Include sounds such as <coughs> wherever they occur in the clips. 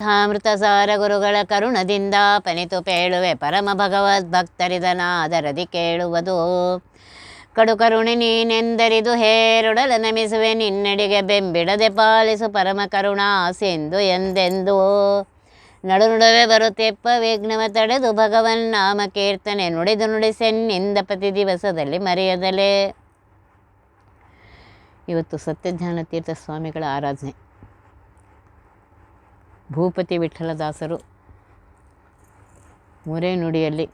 ಅಮೃತ ಸಾರ ಗುರುಗಳ ಕರುಣದಿಂದ ಪನಿತು ಪೇಳುವೆ ಪರಮ ಭಗವದ್ ಭಕ್ತರಿದನಾದರದಿ ಕೇಳುವುದು. ಕಡು ಕರುಣೆ ನೀನೆಂದರಿದು ಹೇರುಡಲ ನಮಿಸುವೆ ನಿನ್ನಡಿಗೆ ಬೆಂಬಿಡದೆ ಪಾಲಿಸು ಪರಮ ಕರುಣಾ ಸಿಂಧು ಎಂದೆಂದು. ನಡು ನಡುವೆ ಬರುತ್ತೆಪ್ಪ ವಿಘ್ನವ ತಡೆದು ಭಗವನ್ ನಾಮ ಕೀರ್ತನೆ ನುಡಿದು ನುಡಿಸೆನ್ನಿಂದ ಪ್ರತಿ ದಿವಸದಲ್ಲಿ ಮರೆಯದಲೇ. ಇವತ್ತು ಸತ್ಯಜ್ಞಾನ ತೀರ್ಥ ಸ್ವಾಮಿಗಳ ಆರಾಧನೆ. ಭೂಪತಿ ವಿಠಲದಾಸರು ಮೂರೇ ನುಡಿಯಲ್ಲಿ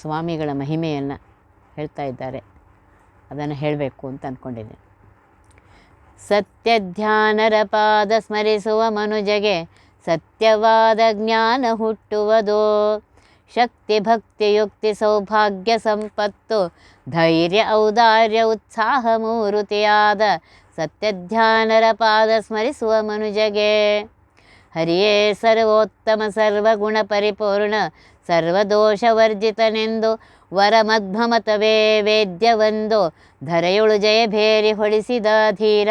ಸ್ವಾಮಿಗಳ ಮಹಿಮೆಯನ್ನು ಹೇಳ್ತಾ ಇದ್ದಾರೆ. ಅದನ್ನು ಹೇಳಬೇಕು ಅಂತ ಅಂದ್ಕೊಂಡಿದ್ದೆ ಸತ್ಯ ಧ್ಯಾನರ ಪಾದ ಸ್ಮರಿಸುವ ಮನುಜಗೆ ಸತ್ಯವಾದ ಜ್ಞಾನ ಹುಟ್ಟುವುದು. ಶಕ್ತಿ ಭಕ್ತಿ ಯುಕ್ತಿ ಸೌಭಾಗ್ಯ ಸಂಪತ್ತು ಧೈರ್ಯ ಔದಾರ್ಯ ಉತ್ಸಾಹ ಮೂರುತಿಯಾದ ಸತ್ಯಧ್ಯಾನರ ಪಾದ ಸ್ಮರಿಸುವ ಮನುಜಗೆ. ಹರಿಯೇ ಸರ್ವೋತ್ತಮ ಸರ್ವಗುಣ ಪರಿಪೂರ್ಣ ಸರ್ವದೋಷವರ್ಜಿತನೆಂದು ವರಮಧ್ವಮತವೇ ವೇದ್ಯವೊಂದು ಧರೆಯುಳು ಜಯ ಭೇರಿ ಹೊಳಿಸಿದ ಧೀರ.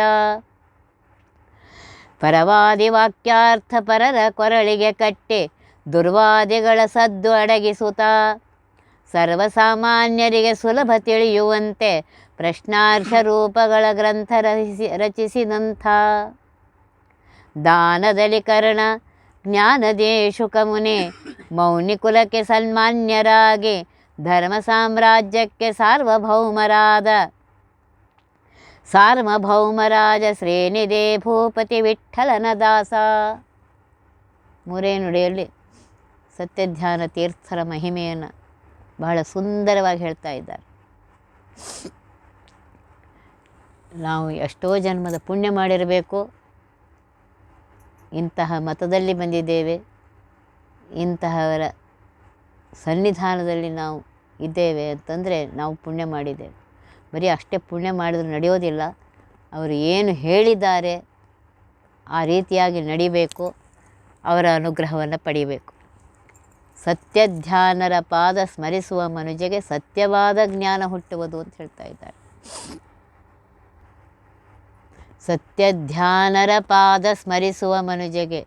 ಪರವಾದಿ ವಾಕ್ಯಾರ್ಥ ಪರರ ಕೊರಳಿಗೆ ಕಟ್ಟಿ, ದುರ್ವಾದಿಗಳ ಸದ್ದು ಅಡಗಿಸುತ್ತ ಸರ್ವಸಾಮಾನ್ಯರಿಗೆ ಸುಲಭ ತಿಳಿಯುವಂತೆ ಪ್ರಶ್ನಾರ್ಹ ರೂಪಗಳ ಗ್ರಂಥ ರಚಿಸಿ ರಚಿಸಿದಂಥ ದಾನದಲ್ಲಿ ಕರ್ಣ, ಜ್ಞಾನದೇಶು ಕಮುನೆ ಮೌನಿ ಕುಲಕ್ಕೆ ಸನ್ಮಾನ್ಯರಾಗಿ, ಧರ್ಮ ಸಾಮ್ರಾಜ್ಯಕ್ಕೆ ಸಾರ್ವಭೌಮರಾದ. ಸಾರ್ವಭೌಮರಾಜ ಶ್ರೇಣಿದೇ ಭೂಪತಿ ವಿಠಲನ ದಾಸ. ಮೂರೇ ನುಡಿಯಲ್ಲಿ ಸತ್ಯಧ್ಯಾನ ತೀರ್ಥರ ಮಹಿಮೆಯನ್ನು ಬಹಳ ಸುಂದರವಾಗಿ ಹೇಳ್ತಾ ಇದ್ದಾರೆ. ನಾವು ಎಷ್ಟೋ ಜನ್ಮದ ಪುಣ್ಯ ಮಾಡಿರಬೇಕು ಇಂತಹ ಮತದಲ್ಲಿ ಬಂದಿದ್ದೇವೆ. ಇಂತಹವರ ಸನ್ನಿಧಾನದಲ್ಲಿ ನಾವು ಇದ್ದೇವೆ ಅಂತಂದರೆ ನಾವು ಪುಣ್ಯ ಮಾಡಿದ್ದೇವೆ. ಬರೀ ಅಷ್ಟೇ ಪುಣ್ಯ ಮಾಡಿದ್ರೆ ನಡೆಯೋದಿಲ್ಲ. ಅವರು ಏನು ಹೇಳಿದ್ದಾರೆ ಆ ರೀತಿಯಾಗಿ ನಡಿಬೇಕು. ಅವರ ಅನುಗ್ರಹವನ್ನು ಪಡಿಬೇಕು. ಸತ್ಯಧ್ಯಾನರ ಪಾದ ಸ್ಮರಿಸುವ ಮನುಜಗೆ ಸತ್ಯವಾದ ಜ್ಞಾನ ಹುಟ್ಟುವುದು ಅಂತ ಹೇಳ್ತಾ ಇದ್ದಾರೆ. ಸತ್ಯಧ್ಯಾನರ ಪಾದ ಸ್ಮರಿಸುವ ಮನುಜಗೆ.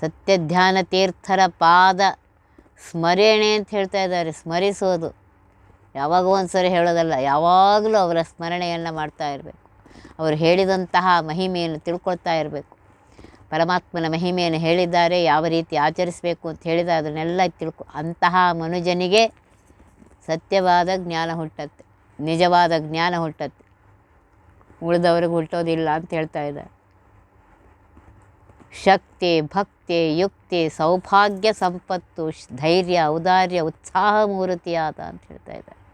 ಸತ್ಯಧ್ಯಾನ ತೀರ್ಥರ ಪಾದ ಸ್ಮರಣೆ ಅಂತ ಹೇಳ್ತಾ ಇದ್ದಾರೆ, ಸ್ಮರಿಸೋದು. ಯಾವಾಗ ಒಂದು ಸರಿ ಹೇಳೋದಲ್ಲ, ಯಾವಾಗಲೂ ಅವರ ಸ್ಮರಣೆಯನ್ನು ಮಾಡ್ತಾ ಇರಬೇಕು. ಅವರು ಹೇಳಿದಂತಹ ಮಹಿಮೆಯನ್ನು ತಿಳ್ಕೊಳ್ತಾ ಇರಬೇಕು. ಪರಮಾತ್ಮನ ಮಹಿಮೆಯನ್ನು ಹೇಳಿದ್ದಾರೆ, ಯಾವ ರೀತಿ ಆಚರಿಸಬೇಕು ಅಂತ ಹೇಳಿದ ಅದನ್ನೆಲ್ಲ ತಿಳ್ಕೊ, ಅಂತಹ ಮನುಜನಿಗೆ ಸತ್ಯವಾದ ಜ್ಞಾನ ಹುಟ್ಟತ್ತೆ, ನಿಜವಾದ ಜ್ಞಾನ ಹುಟ್ಟತ್ತೆ. ಉಳಿದವ್ರಿಗೆ ಹುಟ್ಟೋದಿಲ್ಲ ಅಂತ ಹೇಳ್ತಾ ಇದ್ದಾರೆ ಶಕ್ತಿ, ಭಕ್ತಿ, ಯುಕ್ತಿ, ಸೌಭಾಗ್ಯ, ಸಂಪತ್ತು, ಧೈರ್ಯ, ಔದಾರ್ಯ, ಉತ್ಸಾಹ ಮೂರ್ತಿಯಾದ ಅಂತ ಹೇಳ್ತಾ ಇದ್ದಾರೆ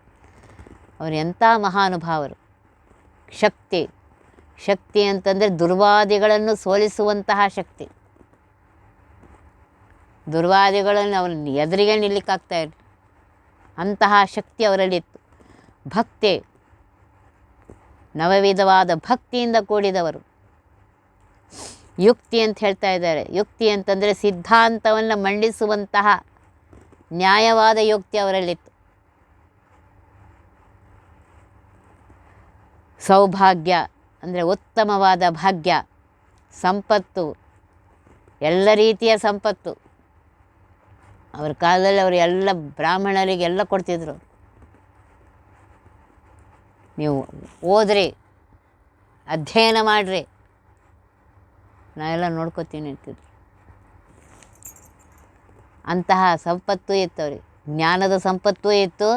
ಅವರು ಎಂಥ ಮಹಾನುಭಾವರು. ಶಕ್ತಿ. ಶಕ್ತಿ ಅಂತಂದರೆ ದುರ್ವಾದಿಗಳನ್ನು ಸೋಲಿಸುವಂತಹ ಶಕ್ತಿ. ದುರ್ವಾದಿಗಳನ್ನು ಅವ್ರನ್ನ ಎದುರಿಗೆ ನಿಲ್ಲಿಕ್ಕಾಗ್ತಾ ಇರಲಿ ಅಂತಹ ಶಕ್ತಿ ಅವರಲ್ಲಿತ್ತು. ಭಕ್ತಿ. ನವವಿಧವಾದ ಭಕ್ತಿಯಿಂದ ಕೂಡಿದವರು. ಯುಕ್ತಿ ಅಂತ ಹೇಳ್ತಾ ಇದ್ದಾರೆ. ಯುಕ್ತಿ ಅಂತಂದರೆ ಸಿದ್ಧಾಂತವನ್ನು ಮಂಡಿಸುವಂತಹ ನ್ಯಾಯವಾದ ಯುಕ್ತಿ ಅವರಲ್ಲಿತ್ತು. ಸೌಭಾಗ್ಯ ಅಂದರೆ ಉತ್ತಮವಾದ ಭಾಗ್ಯ, ಸಂಪತ್ತು, ಎಲ್ಲ ರೀತಿಯ ಸಂಪತ್ತು. ಅವ್ರ ಕಾಲದಲ್ಲಿ ಅವರು ಎಲ್ಲ ಬ್ರಾಹ್ಮಣರಿಗೆಲ್ಲ ಕೊಡ್ತಿದ್ರು. ನೀವು ಓದ್ರಿ, ಅಧ್ಯಯನ ಮಾಡಿರಿ. ನಾವೆಲ್ಲ ನೋಡ್ಕೋತೀನಿ ಅಂತಿದ್ರು ಅಂತಹ ಸಂಪತ್ತು ಇತ್ತು ಅವ್ರಿಗೆ ಜ್ಞಾನದ ಸಂಪತ್ತೂ ಇತ್ತು,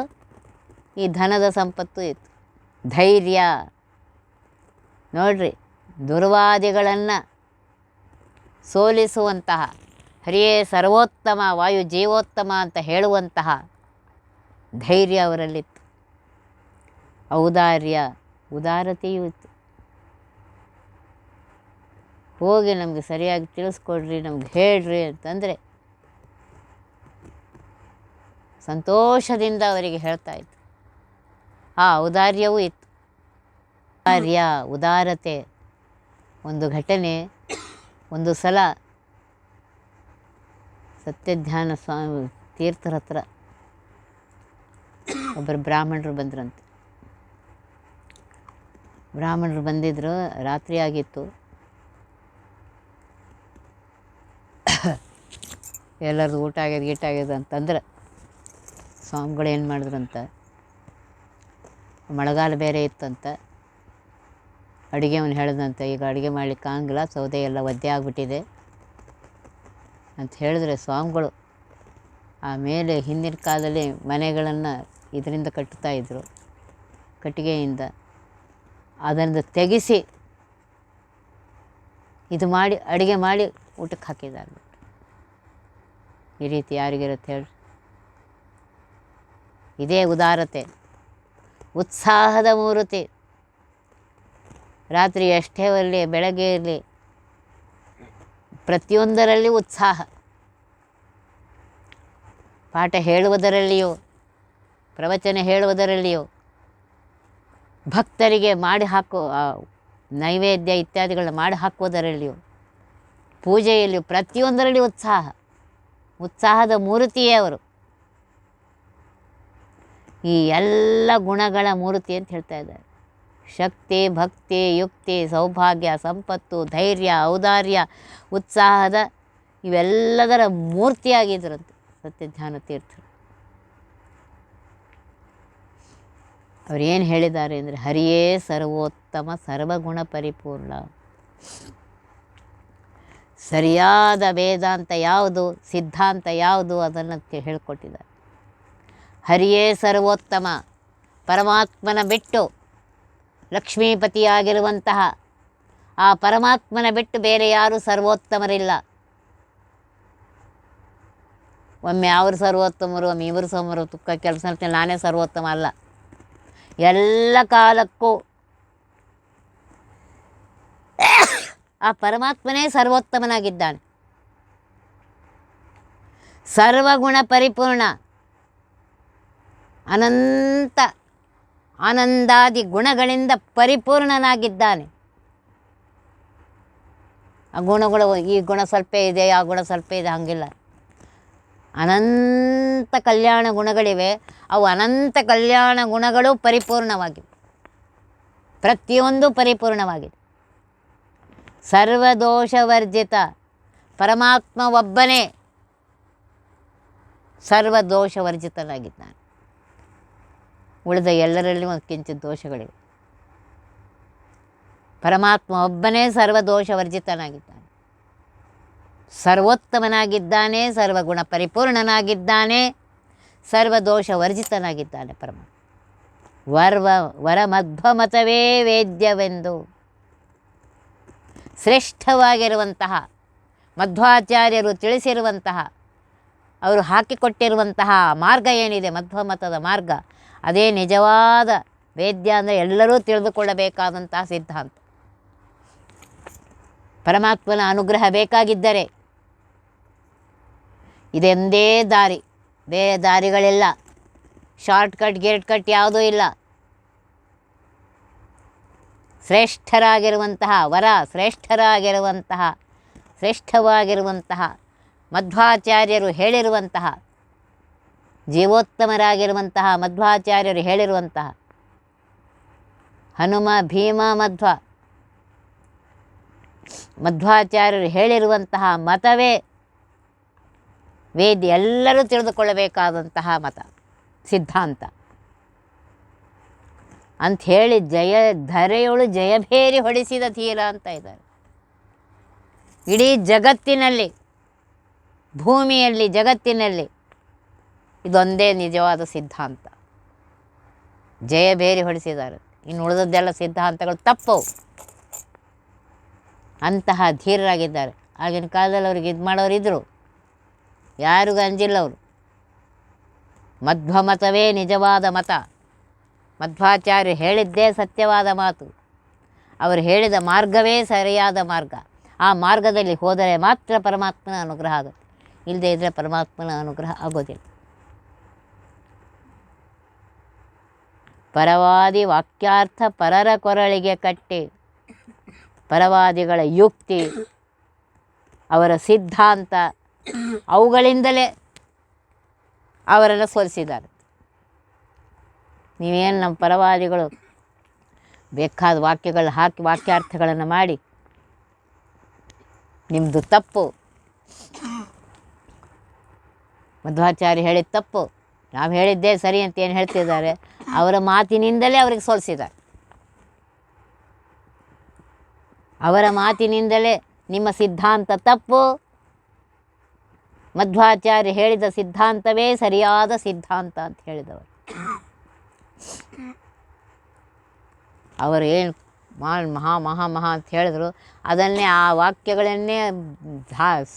ಈ ಧನದ ಸಂಪತ್ತು ಇತ್ತು. ಧೈರ್ಯ. ನೋಡ್ರಿ, ದುರ್ವಾದಿಗಳನ್ನು ಸೋಲಿಸುವಂತಹ, ಹರಿಯೇ ಸರ್ವೋತ್ತಮ, ವಾಯು ಜೀವೋತ್ತಮ ಅಂತ ಹೇಳುವಂತಹ ಧೈರ್ಯ ಅವರಲ್ಲಿತ್ತು. ಔದಾರ್ಯ, ಉದಾರತೆಯೂ ಇತ್ತು. ಹೋಗಿ ನಮಗೆ ಸರಿಯಾಗಿ ತಿಳಿಸ್ಕೊಡ್ರಿ, ನಮ್ಗೆ ಹೇಳ್ರಿ ಅಂತಂದರೆ ಸಂತೋಷದಿಂದ ಅವರಿಗೆ ಹೇಳ್ತಾ ಇತ್ತು ಆ ಔದಾರ್ಯವೂ ಇತ್ತು. ಔದಾರ್ಯ, ಉದಾರತೆ ಒಂದು ಘಟನೆ, ಒಂದು ಸಲ ಸತ್ಯಧ್ಯಾನ ಸ್ವಾಮಿ ತೀರ್ಥರ ಹತ್ರ ಒಬ್ಬರು ಬ್ರಾಹ್ಮಣರು ಬಂದ್ರಂತೆ. ಬ್ರಾಹ್ಮಣರು ಬಂದಿದ್ದರು ರಾತ್ರಿ ಆಗಿತ್ತು. ಎಲ್ಲರದು ಊಟ ಆಗ್ಯದ ಗೀಟ ಆಗ್ಯದ ಅಂತಂದ್ರೆ, ಸ್ವಾಮಿಗಳು ಏನು ಮಾಡಿದ್ರಂತ, ಮಳೆಗಾಲ ಬೇರೆ ಇತ್ತಂತ, ಅಡುಗೆ ಅವನು ಹೇಳ್ದಂತ, ಈಗ ಅಡುಗೆ ಮಾಡ್ಲಿಕ್ಕೆ ಆಗಂಗಿಲ್ಲ, ಸೌದೆ ಎಲ್ಲ ಒದ್ದೆ ಆಗಿಬಿಟ್ಟಿದೆ. ಅಂತ ಹೇಳಿದ್ರೆ ಸ್ವಾಮಿಗಳು, ಆಮೇಲೆ ಹಿಂದಿನ ಕಾಲದಲ್ಲಿ ಮನೆಗಳನ್ನು ಇದರಿಂದ ಕಟ್ಟುತ್ತಾ ಇದ್ದರು ಕಟ್ಟಿಗೆಯಿಂದ. ಅದನ್ನು ತೆಗೆಸಿ ಇದು ಮಾಡಿ, ಅಡುಗೆ ಮಾಡಿ ಊಟಕ್ಕೆ ಹಾಕಿದ್ದಾರೆ ಈ ರೀತಿ ಯಾರಿಗಿರುತ್ತೆ ಹೇಳಿ ಇದೇ ಉದಾರತೆ, ಉತ್ಸಾಹದ ಮೂರ್ತಿ. ರಾತ್ರಿ ಎಷ್ಟೇ ಇರಲಿ, ಬೆಳಗ್ಗೆ ಇರಲಿ, ಪ್ರತಿಯೊಂದರಲ್ಲಿ ಉತ್ಸಾಹ. ಪಾಠ ಹೇಳುವುದರಲ್ಲಿಯೂ, ಪ್ರವಚನ ಹೇಳುವುದರಲ್ಲಿಯೂ ಭಕ್ತರಿಗೆ ಮಾಡಿ ಹಾಕೋ ನೈವೇದ್ಯ ಇತ್ಯಾದಿಗಳನ್ನ ಮಾಡಿ ಹಾಕುವುದರಲ್ಲಿಯೂ, ಪೂಜೆಯಲ್ಲಿಯೂ ಪ್ರತಿಯೊಂದರಲ್ಲಿ ಉತ್ಸಾಹ. ಉತ್ಸಾಹದ ಮೂರ್ತಿಯೇ ಅವರು. ಈ ಎಲ್ಲ ಗುಣಗಳ ಮೂರ್ತಿ ಅಂತ ಹೇಳ್ತಾ ಇದ್ದಾರೆ. ಶಕ್ತಿ, ಭಕ್ತಿ, ಯುಕ್ತಿ, ಸೌಭಾಗ್ಯ, ಸಂಪತ್ತು, ಧೈರ್ಯ, ಔದಾರ್ಯ, ಉತ್ಸಾಹದ ಇವೆಲ್ಲದರ ಮೂರ್ತಿಯಾಗಿದ್ದರಂತೆ ಸತ್ಯಜ್ಞಾನ ತೀರ್ಥರು. ಅವ್ರು ಏನು ಹೇಳಿದ್ದಾರೆ ಅಂದರೆ ಹರಿಯೇ ಸರ್ವೋತ್ತಮ ಸರ್ವಗುಣ ಪರಿಪೂರ್ಣ. ಸರಿಯಾದ ವೇದಾಂತ ಯಾವುದು, ಸಿದ್ಧಾಂತ ಯಾವುದು ಅದನ್ನು ಹೇಳಿಕೊಟ್ಟಿದ್ದಾರೆ. ಹರಿಯೇ ಸರ್ವೋತ್ತಮ, ಪರಮಾತ್ಮನ ಬಿಟ್ಟು ಲಕ್ಷ್ಮೀಪತಿಯಾಗಿರುವಂತಹ, ಆ ಪರಮಾತ್ಮನ ಬಿಟ್ಟು ಬೇರೆ ಯಾರೂ ಸರ್ವೋತ್ತಮರಿಲ್ಲ. ಒಮ್ಮೆ ಅವರು ಸರ್ವೋತ್ತಮರು, ಒಮ್ಮೆ ಇವರು ಸರ್ವರು ತುಕ್ಕ ಕೆಲಸ ನಾನೇ ಸರ್ವೋತ್ತಮ ಅಲ್ಲ. ಎಲ್ಲ ಕಾಲಕ್ಕೂ. ಆ ಪರಮಾತ್ಮನೇ ಸರ್ವೋತ್ತಮನಾಗಿದ್ದಾನೆ. ಸರ್ವಗುಣ ಪರಿಪೂರ್ಣ. ಅನಂತ, ಆನಂದಾದಿ ಗುಣಗಳಿಂದ ಪರಿಪೂರ್ಣನಾಗಿದ್ದಾನೆ. ಆ ಗುಣಗಳು ಈ ಗುಣ ಸ್ವಲ್ಪ ಇದೆ, ಆ ಗುಣ ಸ್ವಲ್ಪ ಇದೆ, ಹಂಗಿಲ್ಲ. ಅನಂತ ಕಲ್ಯಾಣ ಗುಣಗಳಿವೆ. ಅವು ಅನಂತ ಕಲ್ಯಾಣ ಗುಣಗಳು ಪರಿಪೂರ್ಣವಾಗಿವೆ. ಪ್ರತಿಯೊಂದು ಪರಿಪೂರ್ಣವಾಗಿದೆ. ಸರ್ವದೋಷವರ್ಜಿತ ಪರಮಾತ್ಮ ಒಬ್ಬನೇ ಸರ್ವದೋಷವರ್ಜಿತನಾಗಿದ್ದಾನೆ ಉಳಿದ ಎಲ್ಲರಲ್ಲಿ ಒಂದು ಕಿಂಚಿತ್ ದೋಷಗಳಿವೆ. ಪರಮಾತ್ಮ ಒಬ್ಬನೇ ಸರ್ವದೋಷವರ್ಜಿತನಾಗಿದ್ದಾನೆ ಸರ್ವೋತ್ತಮನಾಗಿದ್ದಾನೆ ಸರ್ವಗುಣ ಪರಿಪೂರ್ಣನಾಗಿದ್ದಾನೆ ಸರ್ವದೋಷ ವರ್ಜಿತನಾಗಿದ್ದಾನೆ ಪರಮ ವರ್ವ, ವರಮಧ್ವಮತವೇ ವೇದ್ಯವೆಂದು. ಶ್ರೇಷ್ಠವಾಗಿರುವಂತಹ, ಮಧ್ವಾಚಾರ್ಯರು ತಿಳಿಸಿರುವಂತಹ, ಅವರು ಹಾಕಿಕೊಟ್ಟಿರುವಂತಹ ಮಾರ್ಗ ಏನಿದೆ, ಮಧ್ವಮತದ ಮಾರ್ಗ? ಅದೇ ನಿಜವಾದ ವೇದ್ಯ ಅಂದರೆ ಎಲ್ಲರೂ ತಿಳಿದುಕೊಳ್ಳಬೇಕಾದಂತಹ ಸಿದ್ಧಾಂತ. ಪರಮಾತ್ಮನ ಅನುಗ್ರಹ ಬೇಕಾಗಿದ್ದರೆ ಇದೊಂದೇ ದಾರಿ ಬೇರೆ ದಾರಿಗಳಿಲ್ಲ. ಶಾರ್ಟ್ಕಟ್ ಗೇಟ್ ಕಟ್ ಯಾವುದೂ ಇಲ್ಲ. ಶ್ರೇಷ್ಠರಾಗಿರುವಂತಹ, ವರ ಶ್ರೇಷ್ಠರಾಗಿರುವಂತಹ, ಶ್ರೇಷ್ಠವಾಗಿರುವಂತಹ, ಮಧ್ವಾಚಾರ್ಯರು ಹೇಳಿರುವಂತಹ, ಜೀವೋತ್ತಮರಾಗಿರುವಂತಹ, ಮಧ್ವಾಚಾರ್ಯರು ಹೇಳಿರುವಂತಹ, ಹನುಮ, ಭೀಮ, ಮಧ್ವ, ಮಧ್ವಾಚಾರ್ಯರು ಹೇಳಿರುವಂತಹ ಮತವೇ ವೇದ್ಯ ಎಲ್ಲರೂ ತಿಳಿದುಕೊಳ್ಳಬೇಕಾದಂತಹ ಮತ, ಸಿದ್ಧಾಂತ. ಅಂಥೇಳಿ ಜಯ ಧರೆಯೊಳು ಜಯಭೇರಿ ಹೊಡಿಸಿದ ತೀರ ಅಂತ ಇದ್ದಾರೆ. ಇಡೀ ಜಗತ್ತಿನಲ್ಲಿ, ಭೂಮಿಯಲ್ಲಿ, ಜಗತ್ತಿನಲ್ಲಿ ಇದೊಂದೇ ನಿಜವಾದ ಸಿದ್ಧಾಂತ. ಜಯಭೇರಿ ಹೊಡಿಸಿದ್ದಾರೆ. ಇನ್ನು ಉಳಿದದ್ದೆಲ್ಲ ಸಿದ್ಧಾಂತಗಳು ತಪ್ಪವು ಅಂತಹ ಧೀರರಾಗಿದ್ದಾರೆ. ಆಗಿನ ಕಾಲದಲ್ಲಿ ಅವ್ರಿಗೆ ಇದು ಮಾಡೋರು ಇದ್ದರು ಯಾರಿಗೂ ಅಂಜಿಲ್ಲ ಅವರು? ಮಧ್ವಮತವೇ ನಿಜವಾದ ಮತ. ಮಧ್ವಾಚಾರ್ಯರು ಹೇಳಿದ್ದೇ ಸತ್ಯವಾದ ಮಾತು. ಅವರು ಹೇಳಿದ ಮಾರ್ಗವೇ ಸರಿಯಾದ ಮಾರ್ಗ. ಆ ಮಾರ್ಗದಲ್ಲಿ ಹೋದರೆ ಮಾತ್ರ ಪರಮಾತ್ಮನ ಅನುಗ್ರಹ ಆಗುತ್ತೆ. ಇಲ್ಲದೇ ಇದ್ದರೆ ಪರಮಾತ್ಮನ ಅನುಗ್ರಹ ಆಗೋದಿಲ್ಲ. ಪರವಾದಿ ವಾಕ್ಯಾರ್ಥ ಪರರ ಕೊರಳಿಗೆ ಕಟ್ಟಿ, ಪರವಾದಿಗಳ ಯುಕ್ತಿ, ಅವರ ಸಿದ್ಧಾಂತ ಅವುಗಳಿಂದಲೇ ಅವರನ್ನು ಸೋಲಿಸಿದ್ದಾರೆ. ನೀವೇನು ನಮ್ಮ ಪರವಾದಿಗಳು? ಬೇಕಾದ ವಾಕ್ಯಗಳು ಹಾಕಿ ವಾಕ್ಯಾರ್ಥಗಳನ್ನು ಮಾಡಿ. ನಿಮ್ಮದು ತಪ್ಪು. ಮಧ್ವಾಚಾರ್ಯ ಹೇಳಿದ ತಪ್ಪು. ನಾವು ಹೇಳಿದ್ದೇ ಸರಿ ಅಂತ ಏನು ಹೇಳ್ತಿದ್ದಾರೆ? ಅವರ ಮಾತಿನಿಂದಲೇ ಅವರಿಗೆ ಸೋಲಿಸಿದ್ದಾರೆ. ಅವರ ಮಾತಿನಿಂದಲೇ ನಿಮ್ಮ ಸಿದ್ಧಾಂತ ತಪ್ಪು. ಮಧ್ವಾಚಾರ್ಯ ಹೇಳಿದ ಸಿದ್ಧಾಂತವೇ ಸರಿಯಾದ ಸಿದ್ಧಾಂತ ಅಂತ ಹೇಳಿದವರು. ಅವರು ಏನು ಮಾ ಮಹಾ ಮಹಾ ಮಹಾ ಅಂತ ಹೇಳಿದ್ರು. ಅದನ್ನೇ ಆ ವಾಕ್ಯಗಳನ್ನೇ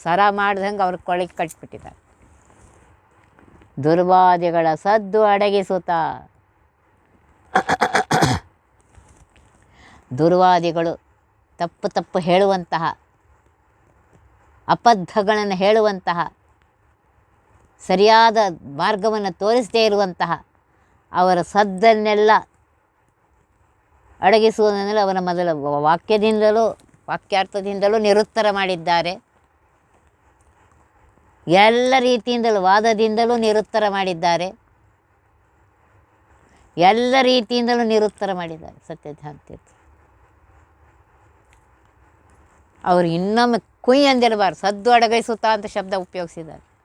ಸರ ಮಾಡ್ದಂಗೆ ಅವ್ರ ಕೊಳಗೆ ಕಟ್ಬಿಟ್ಟಿದ್ದಾರೆ. ದುರ್ವಾದಿಗಳ ಸದ್ದು ಅಡಗಿಸುತ್ತ. ದುರ್ವಾದಿಗಳು ತಪ್ಪು ತಪ್ಪು ಹೇಳುವಂತಹ ಅಬದ್ಧಗಳನ್ನು ಹೇಳುವಂತಹ ಸರಿಯಾದ ಮಾರ್ಗವನ್ನು ತೋರಿಸದೇ ಇರುವಂತಹ ಅವರ ಸದ್ದನ್ನೆಲ್ಲ ಅಡಗಿಸುವುದನ್ನೆಲ್ಲ ಅವರ ಮೊದಲ ವಾಕ್ಯದಿಂದಲೂ, ವಾಕ್ಯಾರ್ಥದಿಂದಲೂ ನಿರುತ್ತರ ಮಾಡಿದ್ದಾರೆ. ಎಲ್ಲ ರೀತಿಯಿಂದಲೂ, ವಾದದಿಂದಲೂ ನಿರುತ್ತರ ಮಾಡಿದ್ದಾರೆ. ಎಲ್ಲ ರೀತಿಯಿಂದಲೂ ನಿರುತ್ತರ ಮಾಡಿದ್ದಾರೆ ಸತ್ಯಧಾಂತೀರ್ಥ ತೀರ್ಥ ಅವರು ಇನ್ನೊಮ್ಮೆ ಕುಯ್ ಅಂದಿರಬಾರ್ದು. ಸದ್ದು ಅಡಗೈಸುತ್ತಾ ಅಂತ ಶಬ್ದ ಉಪಯೋಗಿಸಿದ್ದಾರೆ.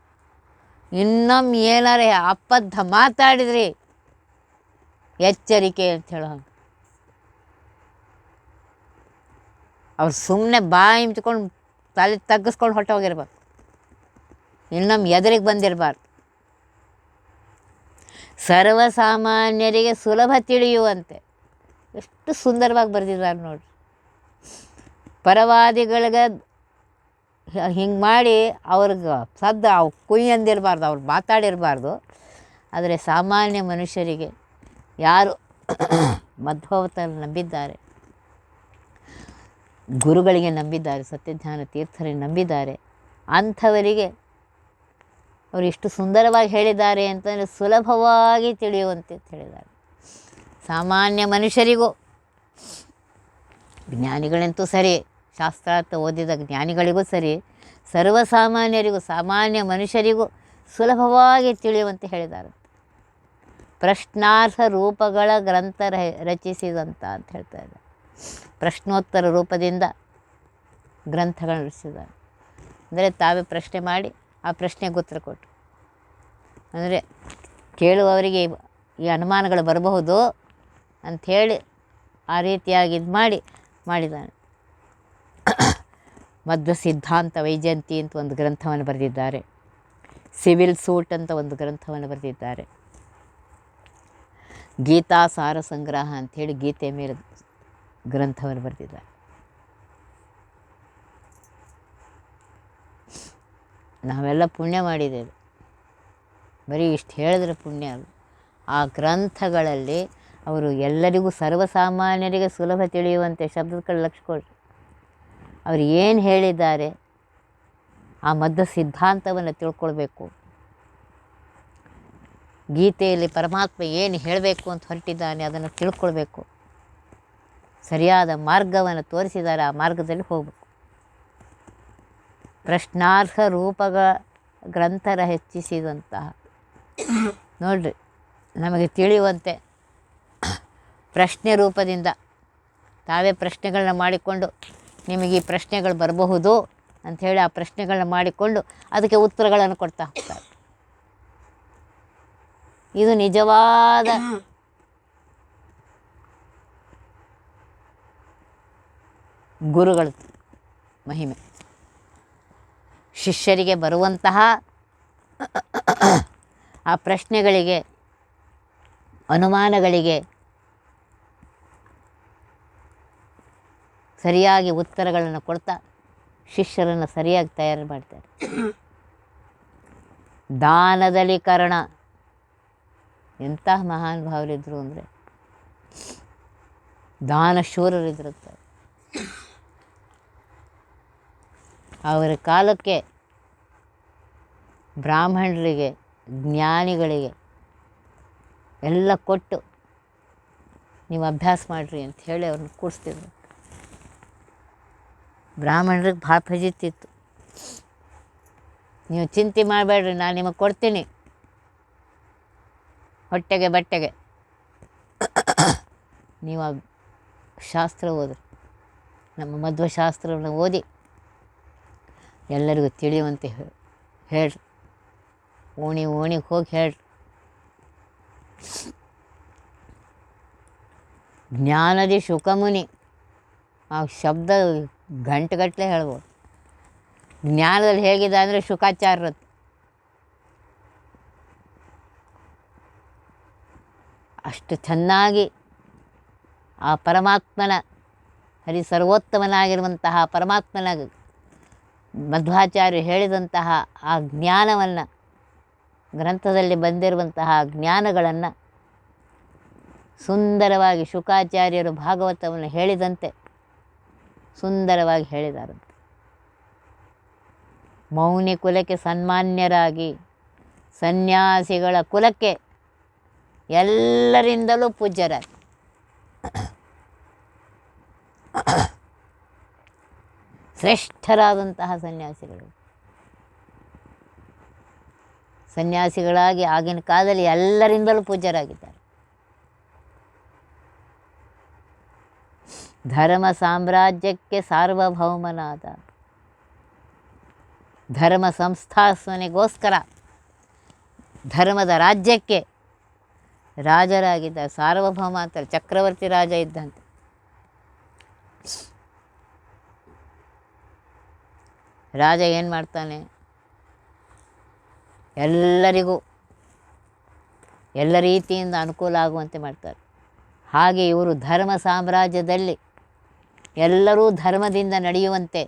ಇನ್ನೊಮ್ಮೆ ಏನಾರ ಅಪ್ಪದ್ದ ಮಾತಾಡಿದ್ರಿ, ಎಚ್ಚರಿಕೆ ಅಂತ ಹೇಳೋ ಹಾಗೆ. ಅವ್ರು ಸುಮ್ಮನೆ ಬಾಯಿ ಮುಚ್ಕೊಂಡು ತಲೆ ತಗ್ಗಿಸ್ಕೊಂಡು ಹೊಟ್ಟೋಗಿರ್ಬೇಕು ಇನ್ನೊಮ್ಮೆ ಎದುರಿಗೆ ಬಂದಿರಬಾರ್ದು. ಸರ್ವಸಾಮಾನ್ಯರಿಗೆ ಸುಲಭ ತಿಳಿಯುವಂತೆ. ಎಷ್ಟು ಸುಂದರವಾಗಿ ಬರೆದಿದ್ದಾರೆ ನೋಡ್ರಿ. ಪರವಾದಿಗಳಿಗೆ ಹಿಂಗೆ ಮಾಡಿ ಅವ್ರಿಗೆ ಸದ್ದು ಅವು ಕುಯ್ ಅಂದಿರಬಾರ್ದು, ಅವ್ರು ಮಾತಾಡಿರಬಾರ್ದು. ಆದರೆ ಸಾಮಾನ್ಯ ಮನುಷ್ಯರಿಗೆ ಯಾರು <coughs> ಮಧ್ವವತಲ್ಲಿ ನಂಬಿದ್ದಾರೆ, ಗುರುಗಳಿಗೆ ನಂಬಿದ್ದಾರೆ, ಸತ್ಯಜ್ಞಾನ ತೀರ್ಥರಿಗೆ ನಂಬಿದ್ದಾರೆ, ಅಂಥವರಿಗೆ ಅವರು ಎಷ್ಟು ಸುಂದರವಾಗಿ ಹೇಳಿದ್ದಾರೆ ಅಂತಂದರೆ ಸುಲಭವಾಗಿ ತಿಳಿಯುವಂತೆ ಹೇಳಿದ್ದಾರೆ. ಸಾಮಾನ್ಯ ಮನುಷ್ಯರಿಗೂ ಜ್ಞಾನಿಗಳಂತೂ ಸರಿ ಶಾಸ್ತ್ರಾರ್ಥ ಓದಿದ ಜ್ಞಾನಿಗಳಿಗೂ ಸರಿ, ಸರ್ವಸಾಮಾನ್ಯರಿಗೂ, ಸಾಮಾನ್ಯ ಮನುಷ್ಯರಿಗೂ ಸುಲಭವಾಗಿ ತಿಳಿಯುವಂತೆ ಹೇಳಿದ್ದಾರೆ. ಪ್ರಶ್ನಾರ್ಹ ರೂಪಗಳ ಗ್ರಂಥ ರಚಿಸಿದಂತ ಅಂತ ಹೇಳ್ತಾ ಇದ್ದಾರೆ. ಪ್ರಶ್ನೋತ್ತರ ರೂಪದಿಂದ ಗ್ರಂಥಗಳನ್ನು ರಚಿಸಿದ್ದಾರೆ. ಅಂದರೆ ತಾವೇ ಪ್ರಶ್ನೆ ಮಾಡಿ, ಆ ಪ್ರಶ್ನೆಗೆ ಉತ್ತರ ಕೊಟ್ಟರು ಅಂದರೆ ಕೇಳುವವರಿಗೆ ಈ ಅನುಮಾನಗಳು ಬರಬಹುದು ಅಂಥೇಳಿ ಆ ರೀತಿಯಾಗಿ ಇದು ಮಾಡಿ ಮಾಡಿದ್ದಾನೆ. ಮಧ್ವ ಸಿದ್ಧಾಂತ ವೈಜಯಂತಿ ಅಂತ ಒಂದು ಗ್ರಂಥವನ್ನು ಬರೆದಿದ್ದಾರೆ. ಸಿವಿಲ್ ಸೂಟ್ ಅಂತ ಒಂದು ಗ್ರಂಥವನ್ನು ಬರೆದಿದ್ದಾರೆ. ಗೀತಾ ಸಾರ ಸಂಗ್ರಹ ಅಂಥೇಳಿ ಗೀತೆ ಮೇಲೆ ಗ್ರಂಥವನ್ನು ಬರೆದಿದ್ದಾರೆ. ನಾವೆಲ್ಲ ಪುಣ್ಯ ಮಾಡಿದ್ದೇವೆ. ಬರೀ ಇಷ್ಟು ಹೇಳಿದ್ರೆ ಪುಣ್ಯ ಅಲ್ಲ. ಆ ಗ್ರಂಥಗಳಲ್ಲಿ ಅವರು ಎಲ್ಲರಿಗೂ ಸರ್ವಸಾಮಾನ್ಯರಿಗೆ ಸುಲಭ ತಿಳಿಯುವಂತೆ ಶಬ್ದಗಳು ಲಕ್ಷ ಕೊಡ್ರಿ ಅವರು ಏನು ಹೇಳಿದ್ದಾರೆ ಆ ಮದ್ದು ಸಿದ್ಧಾಂತವನ್ನು ತಿಳ್ಕೊಳ್ಬೇಕು. ಗೀತೆಯಲ್ಲಿ ಪರಮಾತ್ಮ ಏನು ಹೇಳಬೇಕು ಅಂತ ಹೊರಟಿದ್ದಾನೆ ಅದನ್ನು ತಿಳ್ಕೊಳ್ಬೇಕು. ಸರಿಯಾದ ಮಾರ್ಗವನ್ನು ತೋರಿಸಿದ್ದಾರೆ, ಆ ಮಾರ್ಗದಲ್ಲಿ ಹೋಗಬೇಕು. ಪ್ರಶ್ನಾರ್ಹ ರೂಪಗಳ ಗ್ರಂಥರ ಹೆಚ್ಚಿಸಿದಂತಹ. ನೋಡ್ರಿ, ನಮಗೆ ತಿಳಿಯುವಂತೆ ಪ್ರಶ್ನೆ ರೂಪದಿಂದ ತಾವೇ ಪ್ರಶ್ನೆಗಳನ್ನ ಮಾಡಿಕೊಂಡು ನಿಮಗೆ ಈ ಪ್ರಶ್ನೆಗಳು ಬರಬಹುದು ಅಂಥೇಳಿ ಆ ಪ್ರಶ್ನೆಗಳನ್ನ ಮಾಡಿಕೊಂಡು ಅದಕ್ಕೆ ಉತ್ತರಗಳನ್ನು ಕೊಡ್ತಾ ಹೋಗ್ತಾರೆ. ಇದು ನಿಜವಾದ ಗುರುಗಳ ಮಹಿಮೆ. ಶಿಷ್ಯರಿಗೆ ಬರುವಂತಹ ಆ ಪ್ರಶ್ನೆಗಳಿಗೆ ಅನುಮಾನಗಳಿಗೆ ಸರಿಯಾಗಿ ಉತ್ತರಗಳನ್ನು ಕೊಡ್ತಾ ಶಿಷ್ಯರನ್ನು ಸರಿಯಾಗಿ ತಯಾರು ಮಾಡ್ತಾರೆ. ದಾನದಲ್ಲಿ ಕರ್ಣ. ಎಂತಹ ಮಹಾನ್ ಭಾವರಿದ್ರು ಅಂದರೆ ದಾನಶೂರರಿದ್ದಿರುತ್ತಾರೆ ಅವರ ಕಾಲಕ್ಕೆ ಬ್ರಾಹ್ಮಣರಿಗೆ, ಜ್ಞಾನಿಗಳಿಗೆ ಎಲ್ಲ ಕೊಟ್ಟು ನೀವು ಅಭ್ಯಾಸ ಮಾಡಿರಿ ಅಂತ ಹೇಳಿ ಅವ್ರನ್ನ ಕೂಡಿಸ್ತಿದ್ರು ಬ್ರಾಹ್ಮಣರಿಗೆ ಭಾಳ ಫಜಿತಿತ್ತು ನೀವು ಚಿಂತೆ ಮಾಡಬೇಡ್ರಿ, ನಾನು ನಿಮಗೆ ಕೊಡ್ತೀನಿ. ಹೊಟ್ಟೆಗೆ, ಬಟ್ಟೆಗೆ. ನೀವು ಶಾಸ್ತ್ರ ಓದ್ರಿ. ನಮ್ಮ ಮಧ್ವ ಶಾಸ್ತ್ರವನ್ನು ಓದಿ. ಎಲ್ಲರಿಗೂ ತಿಳಿಯುವಂತೆ ಹೇಳಿ ಹೇಳ್ರಿ. ಓಣಿ ಓಣಿಗೆ ಹೋಗಿ ಹೇಳ್ರಿ. ಜ್ಞಾನದಿ ಶುಕಮುನಿ. ಆ ಶಬ್ದ ಗಂಟೆಗಟ್ಟಲೆ ಹೇಳ್ಬೋದು. ಜ್ಞಾನದಲ್ಲಿ ಹೇಗಿದೆ ಅಂದರೆ ಶುಕಾಚಾರ್ಯದ್ದು ಅಷ್ಟು ಚೆನ್ನಾಗಿ ಆ ಪರಮಾತ್ಮನ ಹರಿ ಸರ್ವೋತ್ತಮನಾಗಿರುವಂತಹ ಪರಮಾತ್ಮನ ಮಧ್ವಾಚಾರ್ಯರು ಹೇಳಿದಂತಹ ಆ ಜ್ಞಾನವನ್ನು ಗ್ರಂಥದಲ್ಲಿ ಬಂದಿರುವಂತಹ ಜ್ಞಾನಗಳನ್ನು ಸುಂದರವಾಗಿ ಶುಕಾಚಾರ್ಯರು ಭಾಗವತವನ್ನು ಹೇಳಿದಂತೆ ಸುಂದರವಾಗಿ ಹೇಳಿದಾರಂತೆ ಮೌನಿ ಕುಲಕ್ಕೆ ಸನ್ಮಾನ್ಯರಾಗಿ ಸನ್ಯಾಸಿಗಳ ಕುಲಕ್ಕೆ ಎಲ್ಲರಿಂದಲೂ ಪೂಜ್ಯರಾಗಿ. ಶ್ರೇಷ್ಠರಾದಂತಹ ಸನ್ಯಾಸಿಗಳು. ಸನ್ಯಾಸಿಗಳಾಗಿ ಆಗಿನ ಕಾಲದಲ್ಲಿ ಎಲ್ಲರಿಂದಲೂ ಪೂಜ್ಯರಾಗಿದ್ದಾರೆ. ಧರ್ಮ ಸಾಮ್ರಾಜ್ಯಕ್ಕೆ ಸಾರ್ವಭೌಮನಾದ. ಧರ್ಮ ಸಂಸ್ಥಾಸನೆಗೋಸ್ಕರ ಧರ್ಮದ ರಾಜ್ಯಕ್ಕೆ ರಾಜರಾಗಿದ್ದ ಸಾರ್ವಭೌಮ ಅಂತಾರೆ ಚಕ್ರವರ್ತಿ ರಾಜ ಇದ್ದಂತೆ. ರಾಜ ಏನು ಮಾಡ್ತಾನೆ? ಎಲ್ಲರಿಗೂ, ಎಲ್ಲ ರೀತಿಯಿಂದ ಅನುಕೂಲ ಆಗುವಂತೆ ಮಾಡ್ತಾರೆ. ಹಾಗೆ ಇವರು ಧರ್ಮ ಸಾಮ್ರಾಜ್ಯದಲ್ಲಿ ಎಲ್ಲರೂ ಧರ್ಮದಿಂದ ನಡೆಯುವಂತೆ.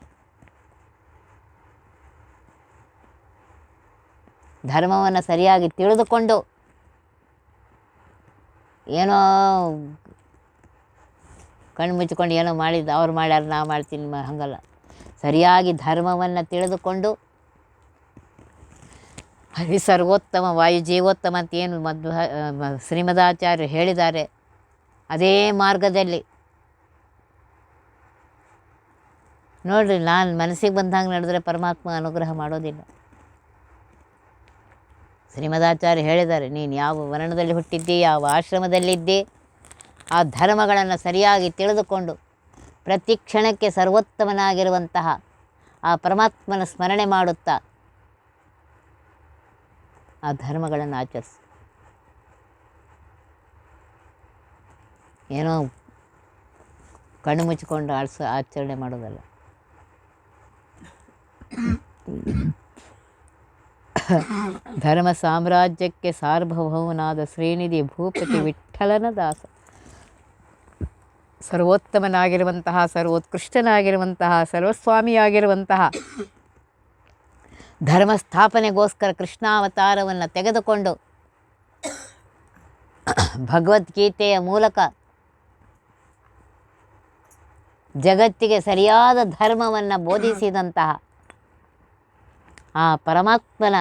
ಧರ್ಮವನ್ನು ಸರಿಯಾಗಿ ತಿಳಿದುಕೊಂಡು ಏನೋ ಕಣ್ಣು ಮುಚ್ಕೊಂಡು ಏನೋ ಮಾಡಿದ್ದು, ಅವ್ರು ಮಾಡ್ಯಾರ, ನಾ ಮಾಡ್ತೀನಿ ಹಂಗಲ್ಲ. ಸರಿಯಾಗಿ ಧರ್ಮವನ್ನು ತಿಳಿದುಕೊಂಡು ಹರಿ ಸರ್ವೋತ್ತಮ ವಾಯು ಜೀವೋತ್ತಮ ಅಂತ ಏನು ಮಧ್ವ ಶ್ರೀಮದಾಚಾರ್ಯರು ಹೇಳಿದ್ದಾರೆ. ಅದೇ ಮಾರ್ಗದಲ್ಲಿ ನೋಡ್ರಿ, ನಾನು ಮನಸ್ಸಿಗೆ ಬಂದಂಗೆ ನಡೆದ್ರೆ ಪರಮಾತ್ಮ ಅನುಗ್ರಹ ಮಾಡೋದಿಲ್ಲ. ಶ್ರೀಮದಾಚಾರ್ಯ ಹೇಳಿದ್ದಾರೆ, ನೀನು ಯಾವ ವರ್ಣದಲ್ಲಿ ಹುಟ್ಟಿದ್ದಿ, ಯಾವ ಆಶ್ರಮದಲ್ಲಿದ್ದಿ, ಆ ಧರ್ಮಗಳನ್ನು ಸರಿಯಾಗಿ ತಿಳಿದುಕೊಂಡು ಪ್ರತಿ ಕ್ಷಣಕ್ಕೆ ಸರ್ವೋತ್ತಮನಾಗಿರುವಂತಹ ಆ ಪರಮಾತ್ಮನ ಸ್ಮರಣೆ ಮಾಡುತ್ತಾ ಆ ಧರ್ಮಗಳನ್ನು ಆಚರಿಸು. ಏನೋ ಕಣ್ಣು ಮುಚ್ಚಿಕೊಂಡು ಆಡ್ಸ ಆಚರಣೆ ಮಾಡೋದಲ್ಲ. ಧರ್ಮ ಸಾಮ್ರಾಜ್ಯಕ್ಕೆ ಸಾರ್ವಭೌಮನಾದ ಶ್ರೀನಿಧಿ ಭೂಪತಿ ವಿಠಲನ ದಾಸ. ಸರ್ವೋತ್ತಮನಾಗಿರುವಂತಹ, ಸರ್ವೋತ್ಕೃಷ್ಟನಾಗಿರುವಂತಹ, ಸರ್ವಸ್ವಾಮಿಯಾಗಿರುವಂತಹ ಧರ್ಮ ಸ್ಥಾಪನೆಗೋಸ್ಕರ ಕೃಷ್ಣಾವತಾರವನ್ನು ತೆಗೆದುಕೊಂಡು ಭಗವದ್ಗೀತೆಯ ಮೂಲಕ ಜಗತ್ತಿಗೆ ಸರಿಯಾದ ಧರ್ಮವನ್ನು ಬೋಧಿಸಿದಂತಹ ಆ ಪರಮಾತ್ಮನ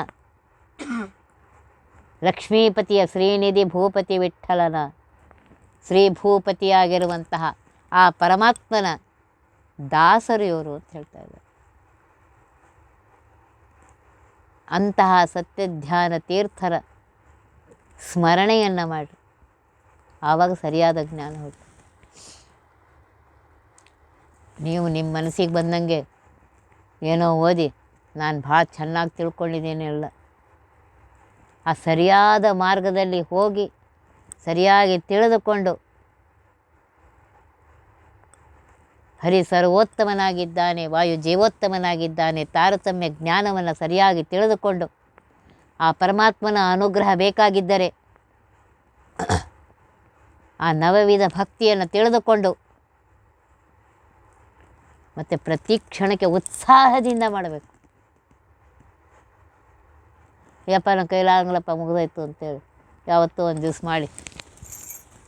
ಲಕ್ಷ್ಮೀಪತಿಯ ಶ್ರೀನಿಧಿ ಭೂಪತಿ ವಿಠಲನ ಶ್ರೀ ಭೂಪತಿಯಾಗಿರುವಂತಹ ಆ ಪರಮಾತ್ಮನ ದಾಸರು ಇವರು ಅಂತ ಹೇಳ್ತಾ ಇದ್ದಾರೆ. ಅಂತಹ ಸತ್ಯಧ್ಯಾನ ತೀರ್ಥರ ಸ್ಮರಣೆಯನ್ನು ಮಾಡಿ. ಆವಾಗ ಸರಿಯಾದ ಜ್ಞಾನ ಹೋಗ್ತದೆ ನೀವು ನಿಮ್ಮ ಮನಸ್ಸಿಗೆ ಬಂದಂಗೆ ಏನೋ ಓದಿ ನಾನು ಭಾಳ ಚೆನ್ನಾಗಿ ತಿಳ್ಕೊಂಡಿದ್ದೇನೆ ಎಲ್ಲ. ಆ ಸರಿಯಾದ ಮಾರ್ಗದಲ್ಲಿ ಹೋಗಿ ಸರಿಯಾಗಿ ತಿಳಿದುಕೊಂಡು ಹರಿ ಸರ್ವೋತ್ತಮನಾಗಿದ್ದಾನೆ, ವಾಯು ಜೀವೋತ್ತಮನಾಗಿದ್ದಾನೆ, ತಾರತಮ್ಯ ಜ್ಞಾನವನ್ನು ಸರಿಯಾಗಿ ತಿಳಿದುಕೊಂಡು ಆ ಪರಮಾತ್ಮನ ಅನುಗ್ರಹ ಬೇಕಾಗಿದ್ದರೆ ಆ ನವವಿಧ ಭಕ್ತಿಯನ್ನು ತಿಳಿದುಕೊಂಡು ಮತ್ತು ಪ್ರತಿ ಕ್ಷಣಕ್ಕೆ ಉತ್ಸಾಹದಿಂದ ಮಾಡಬೇಕು. ಯಪ್ಪ ನನ್ನ ಕೈಲಾಗಲಪ್ಪ ಮುಗಿದೋಯ್ತು ಅಂತೇಳಿ. ಯಾವತ್ತೂ ಒಂದು ದಿವ್ಸ ಮಾಡಿ.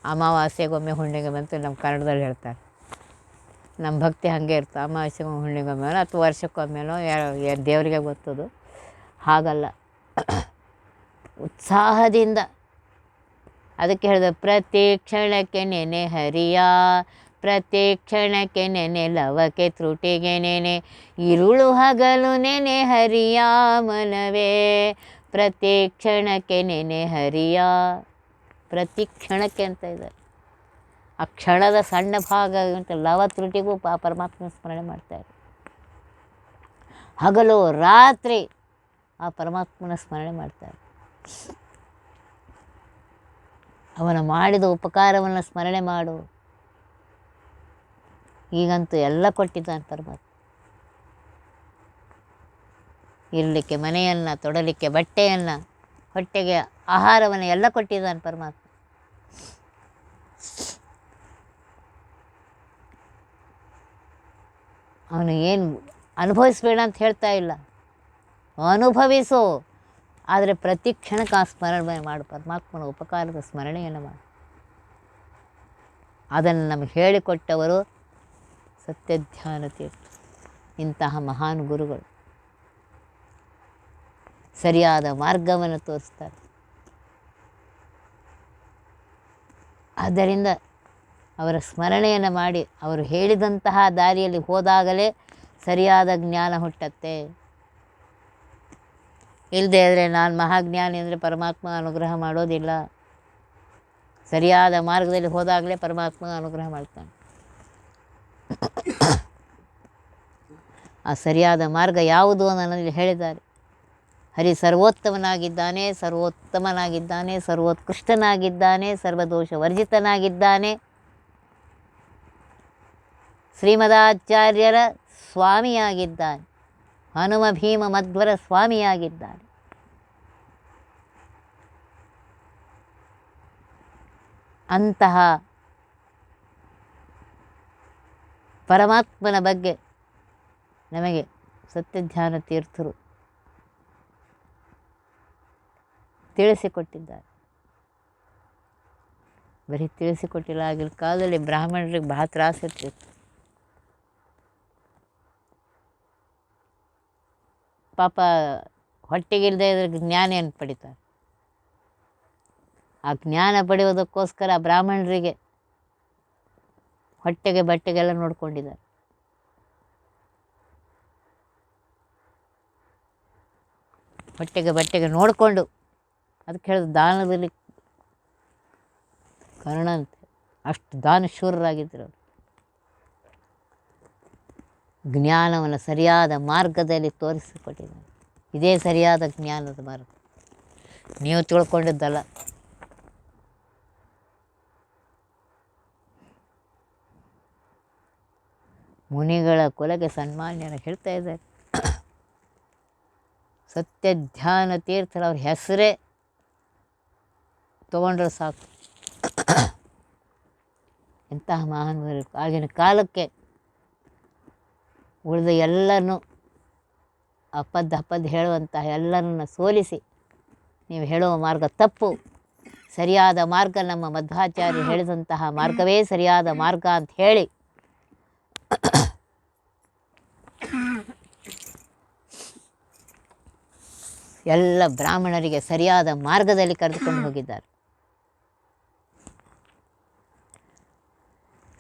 ಅಮಾವಾಸ್ಯೆಗೊಮ್ಮೆ ಹುಣ್ಣಿಗೊಮ್ಮೆ ಅಂತ ನಮ್ಮ ಕನ್ನಡದಲ್ಲಿ ಹೇಳ್ತಾರೆ. ನಮ್ಮ ಭಕ್ತಿ ಹಾಗೆ ಇರ್ತದೆ. ಅಮಾವಾಸ್ಯೆಗೊಮ್ಮೆ ಹುಣ್ಣಿಗೊಮ್ಮೆನೋ ಅಥವಾ ವರ್ಷಕ್ಕೊಮ್ಮೆನೋ ಯಾರು ದೇವರಿಗೆ ಗೊತ್ತದು. ಹಾಗಲ್ಲ. ಉತ್ಸಾಹದಿಂದ. ಅದಕ್ಕೆ ಹೇಳಿದೆ, ಪ್ರತಿ ಕ್ಷಣಕ್ಕೆ ನೆನೆ ಹರಿಯ. ಪ್ರತಿ ಕ್ಷಣಕ್ಕೆ ನೆನೆ ಲವಕ್ಕೆ ತ್ರುಟಿಗೆ ನೆನೆ. ಇರುಳು ಹಗಲು ನೆನೆ ಹರಿಯ ಮನವೇ. ಪ್ರತಿ ಕ್ಷಣಕ್ಕೆ ನೆನೆ ಹರಿಯ. ಪ್ರತಿ ಕ್ಷಣಕ್ಕೆ ಅಂತ ಇದ್ದಾರೆ ಆ ಕ್ಷಣದ ಸಣ್ಣ ಭಾಗ ಅಂತ ಲವ ತ್ರುಟಿಗೂ ಪಾ ಪರಮಾತ್ಮನ ಸ್ಮರಣೆ ಮಾಡ್ತಾರೆ ಹಗಲು ರಾತ್ರಿ ಆ ಪರಮಾತ್ಮನ ಸ್ಮರಣೆ ಮಾಡ್ತಾರೆ ಅವನ ಮಾಡಿದ ಉಪಕಾರವನ್ನು ಸ್ಮರಣೆ ಮಾಡು. ಈಗಂತೂ ಎಲ್ಲ ಕೊಟ್ಟಿದ್ದಾನೆ ಪರಮಾತ್ಮ. ಇರಲಿಕ್ಕೆ, ಮನೆಯನ್ನು ತೊಡಲಿಕ್ಕೆ, ಬಟ್ಟೆಯನ್ನು, ಹೊಟ್ಟೆಗೆ ಆಹಾರವನ್ನು ಎಲ್ಲ ಕೊಟ್ಟಿದ್ದಾನೆ ಪರಮಾತ್ಮ. ಅವನು ಏನು ಅನುಭವಿಸಬೇಡ ಅಂತ ಹೇಳ್ತಾ ಇಲ್ಲ. ಅನುಭವಿಸು, ಆದರೆ ಪ್ರತಿ ಕ್ಷಣಕ್ಕೆ ಆ ಸ್ಮರಣೆ ಮಾಡು, ಪರಮಾತ್ಮನ ಉಪಕಾರದ ಸ್ಮರಣೆಯನ್ನು ಮಾಡು. ಅದನ್ನು ನಮಗೆ ಹೇಳಿಕೊಟ್ಟವರು ಸತ್ಯಧ್ಯಾನ ತೀರ್ಥ, ಇಂತಹ ಮಹಾನ್ ಗುರುಗಳು. ಸರಿಯಾದ ಮಾರ್ಗವನ್ನು ತೋರಿಸ್ತಾರೆ. ಆದ್ದರಿಂದ ಅವರ ಸ್ಮರಣೆಯನ್ನು ಮಾಡಿ ಅವರು ಹೇಳಿದಂತಹ ದಾರಿಯಲ್ಲಿ ಹೋದಾಗಲೇ ಸರಿಯಾದ ಜ್ಞಾನ ಹುಟ್ಟತ್ತೆ. ಇಲ್ಲದೆ ಆದರೆ ನಾನು ಮಹಾಜ್ಞಾನಿ ಅಂದರೆ ಪರಮಾತ್ಮ ಅನುಗ್ರಹ ಮಾಡೋದಿಲ್ಲ. ಸರಿಯಾದ ಮಾರ್ಗದಲ್ಲಿ ಹೋದಾಗಲೇ ಪರಮಾತ್ಮ ಅನುಗ್ರಹ ಮಾಡ್ತಾನೆ. ಆ ಸರಿಯಾದ ಮಾರ್ಗ ಯಾವುದು ನನ್ನಲ್ಲಿ ಹೇಳಿದ್ದಾರೆ. ಹರಿ ಸರ್ವೋತ್ತಮನಾಗಿದ್ದಾನೆ ಸರ್ವೋತ್ತಮನಾಗಿದ್ದಾನೆ, ಸರ್ವೋತ್ಕೃಷ್ಟನಾಗಿದ್ದಾನೆ ಸರ್ವದೋಷ ವರ್ಜಿತನಾಗಿದ್ದಾನೆ ಶ್ರೀಮದಾಚಾರ್ಯರ ಸ್ವಾಮಿಯಾಗಿದ್ದಾನೆ. ಹನುಮ ಭೀಮ ಮಧ್ವರ ಸ್ವಾಮಿಯಾಗಿದ್ದಾನೆ. ಅಂತಹ ಪರಮಾತ್ಮನ ಬಗ್ಗೆ ನಮಗೆ ಸತ್ಯಧ್ಯಾನ ತೀರ್ಥರು ತಿಳಿಸಿಕೊಟ್ಟಿದ್ದಾರೆ ಬರೀ ತಿಳಿಸಿಕೊಟ್ಟಿಲ್ಲ ಆಗಿನ ಕಾಲದಲ್ಲಿ ಬ್ರಾಹ್ಮಣರಿಗೆ ಬಹಳ ತ್ರಾಸ ಇರ್ತಿತ್ತು ಪಾಪ ಹೊಟ್ಟೆಗಿಲ್ಲದೆ ಇದ್ರ ಜ್ಞಾನ ಏನು ಪಡಿತಾರೆ? ಆ ಜ್ಞಾನ ಪಡೆಯೋದಕ್ಕೋಸ್ಕರ ಬ್ರಾಹ್ಮಣರಿಗೆ ಹೊಟ್ಟೆಗೆ ಬಟ್ಟೆಗೆಲ್ಲ ನೋಡ್ಕೊಂಡಿದ್ದಾರೆ. ಹೊಟ್ಟೆಗೆ ಬಟ್ಟೆಗೆ ನೋಡಿಕೊಂಡು ಅದಕ್ಕೆ ಹೇಳಿದ ದಾನದಲ್ಲಿ ಕರ್ಣ ಅಂತೆ. ಅಷ್ಟು ದಾನಶೂರರಾಗಿದ್ದರು ಅವರು. ಜ್ಞಾನವನ್ನು ಸರಿಯಾದ ಮಾರ್ಗದಲ್ಲಿ ತೋರಿಸಿಕೊಟ್ಟಿದ್ದಾರೆ. ಇದೇ ಸರಿಯಾದ ಜ್ಞಾನದ ಮಾರ್ಗ. ನೀವು ತಿಳ್ಕೊಂಡಿದ್ದಲ್ಲ. ಮುನಿಗಳ ಕೊಲೆಗೆ ಸನ್ಮಾನ್ಯನ ಹೇಳ್ತಾ ಇದ್ದಾರೆ. ಸತ್ಯ ಧ್ಯಾನ ತೀರ್ಥರ ಅವ್ರ ಹೆಸರೇ ತಗೊಂಡ್ರೆ ಸಾಕು. ಎಂತಹ ಮಹಾನ್ ಆಗಿನ ಕಾಲಕ್ಕೆ ಉಳಿದ ಎಲ್ಲನೂ ಅಪದ್ಧ ಅಪ್ಪದ್ದು ಹೇಳುವಂತಹ ಎಲ್ಲರನ್ನ ಸೋಲಿಸಿ ನೀವು ಹೇಳುವ ಮಾರ್ಗ ತಪ್ಪು. ಸರಿಯಾದ ಮಾರ್ಗ ನಮ್ಮ ಮಧ್ವಾಚಾರ್ಯರು ಹೇಳಿದಂತಹ ಮಾರ್ಗವೇ ಸರಿಯಾದ ಮಾರ್ಗ ಅಂತ ಹೇಳಿ. ಎಲ್ಲ ಬ್ರಾಹ್ಮಣರಿಗೆ ಸರಿಯಾದ ಮಾರ್ಗದಲ್ಲಿ ಕರೆದುಕೊಂಡು ಹೋಗಿದ್ದಾರೆ.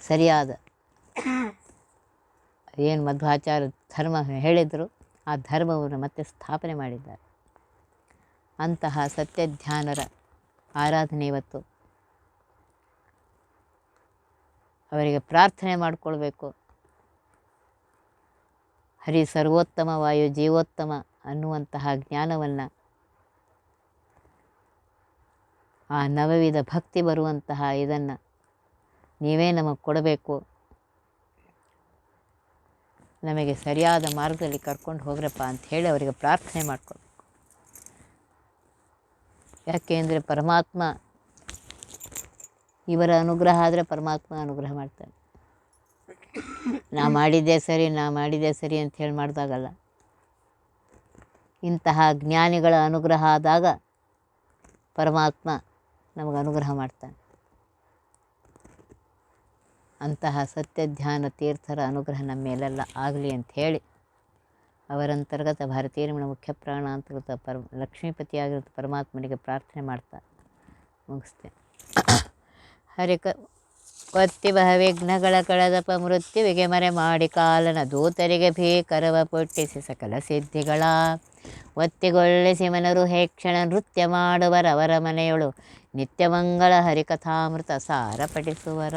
ಸರಿಯಾದ. ಏನು ಮಧ್ವಾಚಾರ್ಯ ಧರ್ಮ ಹೇಳಿದರು ಆ ಧರ್ಮವನ್ನು ಮತ್ತೆ ಸ್ಥಾಪನೆ ಮಾಡಿದ್ದಾರೆ. ಅಂತಹ ಸತ್ಯಧ್ಯಾನರ ಆರಾಧನೆ ಇವತ್ತು. ಅವರಿಗೆ ಪ್ರಾರ್ಥನೆ ಮಾಡಿಕೊಳ್ಬೇಕು. ಹರಿ ಸರ್ವೋತ್ತಮ ವಾಯು ಜೀವೋತ್ತಮ ಅನ್ನುವಂತಹ ಜ್ಞಾನವನ್ನು ಆ ನವವಿಧ ಭಕ್ತಿ ಬರುವಂತಹ ಇದನ್ನು ನೀವೇ ನಮಗೆ ಕೊಡಬೇಕು. ನಮಗೆ ಸರಿಯಾದ ಮಾರ್ಗದಲ್ಲಿ ಕರ್ಕೊಂಡು ಹೋಗ್ರಪ್ಪ ಅಂತ ಹೇಳಿ ಅವರಿಗೆ ಪ್ರಾರ್ಥನೆ ಮಾಡ್ಕೊಳ್ಬೇಕು. ಯಾಕೆಂದರೆ ಪರಮಾತ್ಮ ಇವರ ಅನುಗ್ರಹ ಆದರೆ ಪರಮಾತ್ಮ ಅನುಗ್ರಹ ಮಾಡ್ತಾನೆ. ನಾ ಮಾಡಿದ್ದೆ ಸರಿ, ನಾ ಮಾಡಿದ್ದೆ ಸರಿ ಅಂತ ಹೇಳಿ ಮಾಡಿದಾಗಲ್ಲ. ಇಂತಹ ಜ್ಞಾನಿಗಳ ಅನುಗ್ರಹ ಆದಾಗ ಪರಮಾತ್ಮ ನಮಗೆ ಅನುಗ್ರಹ ಮಾಡ್ತಾನೆ. ಅಂತಹ ಸತ್ಯಧ್ಯಾನ ತೀರ್ಥರ ಅನುಗ್ರಹ ನಮ್ಮ ಮೇಲೆಲ್ಲ ಆಗಲಿ ಅಂತ ಹೇಳಿ ಅವರಂತರ್ಗತ ಭಾರತೀಯ ರಮಣ ಮುಖ್ಯ ಪ್ರಾಣ ಅಂತರ್ಗತ ಪರ ಲಕ್ಷ್ಮೀಪತಿಯಾಗಿರೋ ಪರಮಾತ್ಮನಿಗೆ ಪ್ರಾರ್ಥನೆ ಮಾಡ್ತಾ ಮುಗಿಸ್ತೇನೆ ಹರಿ ಕ ಬಹ ವಿಘ್ನಗಳ ಕಳೆದಪ ಮೃತ್ಯುವಿಗೆ ಮರೆ ಮಾಡಿ ಕಾಲನ ದೂತರಿಗೆ ಭೀಕರವ ಪೊಟ್ಟಿಸಿ ಸಕಲ ಸಿದ್ಧಿಗಳ. ಒತ್ತಿಗೊಳ್ಳಿಸಿ ಮನರು ಹೇಕ್ಷಣ ನೃತ್ಯ ಮಾಡುವರವರ ಮನೆಯೊಳು ನಿತ್ಯಮಂಗಳ ಹರಿಕಥಾಮೃತ ಸಾರ ಪಠಿಸುವರ